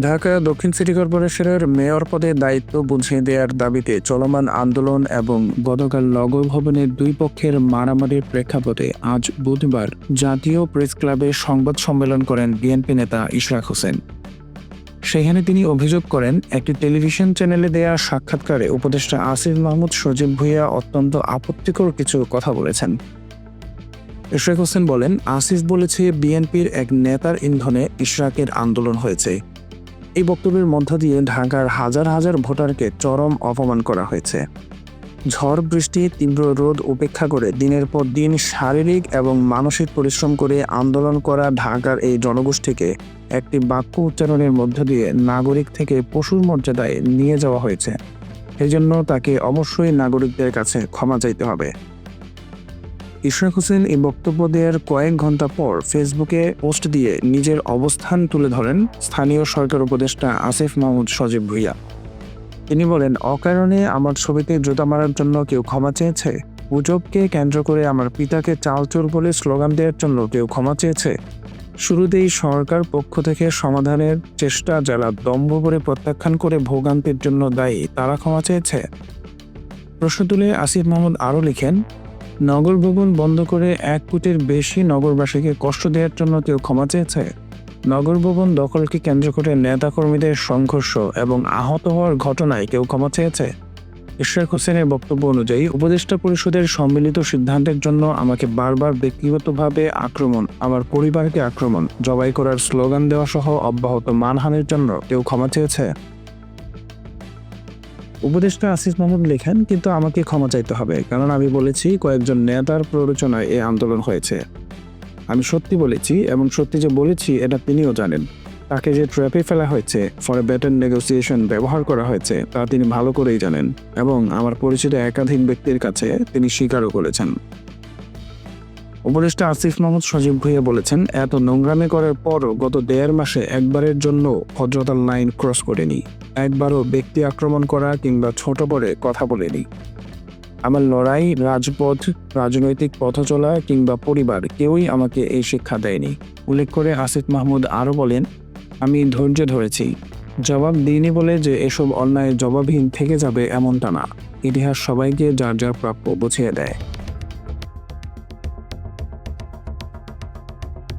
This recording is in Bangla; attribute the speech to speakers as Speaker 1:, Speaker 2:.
Speaker 1: ঢাকা দক্ষিণ সিটি কর্পোরেশনের মেয়র পদে দায়িত্ব বুঝিয়ে দেওয়ার দাবিতে চলমান আন্দোলন এবং গতকাল নগর ভবনের দুই পক্ষের মারামারির প্রেক্ষাপটে আজ বুধবার জাতীয় প্রেস ক্লাবে সংবাদ সম্মেলন করেন বিএনপি নেতা ইশরাক হোসেন। সেখানে তিনি অভিযোগ করেন, একটি টেলিভিশন চ্যানেলে দেয়া সাক্ষাৎকারে উপদেষ্টা আসিফ মাহমুদ, সজীব ভুইয়া অত্যন্ত আপত্তিকর কিছু কথা বলেছেন। ইশরাক হোসেন বলেন, আসিফ বলেছে, বিএনপির এক নেতার ইন্ধনে ইশরাকের আন্দোলন হয়েছে। এই বক্তব্যের মধ্য দিয়ে ঢাকার হাজার হাজার ভোটারকে চরম অপমান করা হয়েছে। ঝড় বৃষ্টি, তীব্র রোদ উপেক্ষা করে দিনের পর দিন শারীরিক এবং মানসিক পরিশ্রম করে আন্দোলন করা ঢাকার এই জনগোষ্ঠীকে একটি বাক্য উচ্চারণের মধ্য দিয়ে নাগরিক থেকে পশুর মর্যাদায় নিয়ে যাওয়া হয়েছে। এই জন্য তাকে অবশ্যই নাগরিকদের কাছে ক্ষমা চাইতে হবে। ইশরাক হোসেন এই বক্তব্য দেওয়ার কয়েক ঘণ্টা পর ফেসবুকে পোস্ট দিয়ে নিজের অবস্থান তুলে ধরেন স্থানীয় সরকার উপদেষ্টা আসিফ মাহমুদ সজীব ভুইয়া। তিনি বলেন, অকারণে আমার ছবিতে জুতা মারার জন্য কেউ ক্ষমা চেয়েছে? গুজবকে কেন্দ্র করে আমার পিতাকে চালচোর বলে স্লোগান দেওয়ার জন্য কেউ ক্ষমা চেয়েছে? শুরুতেই সরকার পক্ষ থেকে সমাধানের চেষ্টা, যারা দম্ভ করে প্রত্যাখ্যান করে ভোগান্তির জন্য দায়ী, তারা ক্ষমা চেয়েছে? প্রশ্ন তুলে আসিফ মাহমুদ আরও লিখেন নগর ভবন বন্ধ করে এক কোটির বেশি নগরবাসীকে কষ্ট দেওয়ার জন্য কেউ ক্ষমা চেয়েছে? নগর ভবন দখলকে কেন্দ্র করে নেতাকর্মীদের সংঘর্ষ এবং আহত হওয়ার ঘটনায় কেউ ক্ষমা চেয়েছে? ইশরাক হোসেনের বক্তব্য অনুযায়ী, উপদেষ্টা পরিষদের সম্মিলিত সিদ্ধান্তের জন্য আমাকে বারবার ব্যক্তিগতভাবে আক্রমণ, আমার পরিবারকে আক্রমণ, জবাই করার স্লোগান দেওয়া সহ অব্যাহত মানহানির জন্য কেউ ক্ষমা চেয়েছে? উপদেষ্টা আসিফ মাহমুদ লেখেন, কিন্তু আমাকে ক্ষমা চাইতে হবে, কারণ আমি বলেছি কয়েকজন নেতার প্ররোচনায় এই আন্দোলন হয়েছে। আমি সত্যি বলেছি, এবং সত্যি যে বলেছি, এটা তিনিও জানেন। তাকে যে ট্র্যাপে ফেলা হয়েছে ফর এ বেটার নেগোসিয়েশন ব্যবহার করা হয়েছে, তা তিনি ভালো করেই জানেন, এবং আমার পরিচিত একাধিক ব্যক্তির কাছে তিনি স্বীকারও করেছেন। উপদেষ্টা আসিফ মাহমুদ সজীব ভুইয়া বলেছেন, এত নোংরামি করার পরও গত দেড় মাসে একবারের জন্য ভদ্রতার লাইন ক্রস করেনি। একবারও ব্যক্তি আক্রমণ করা কিংবা ছোট করে কথা বলেনি। আমার লড়াই, রাজপথ, রাজনৈতিক পথচলা কিংবা পরিবার কেউই আমাকে এই শিক্ষা দেয়নি। উল্লেখ করে আসিফ মাহমুদ আরও বলেন, আমি ধৈর্য ধরেছি। জবাব দিইনি বলে যে এসব অন্যায় জবাবহীন থেকে যাবে এমনটা না। ইতিহাস সবাইকে যার যার প্রাপ্য বুঝিয়ে দেয়।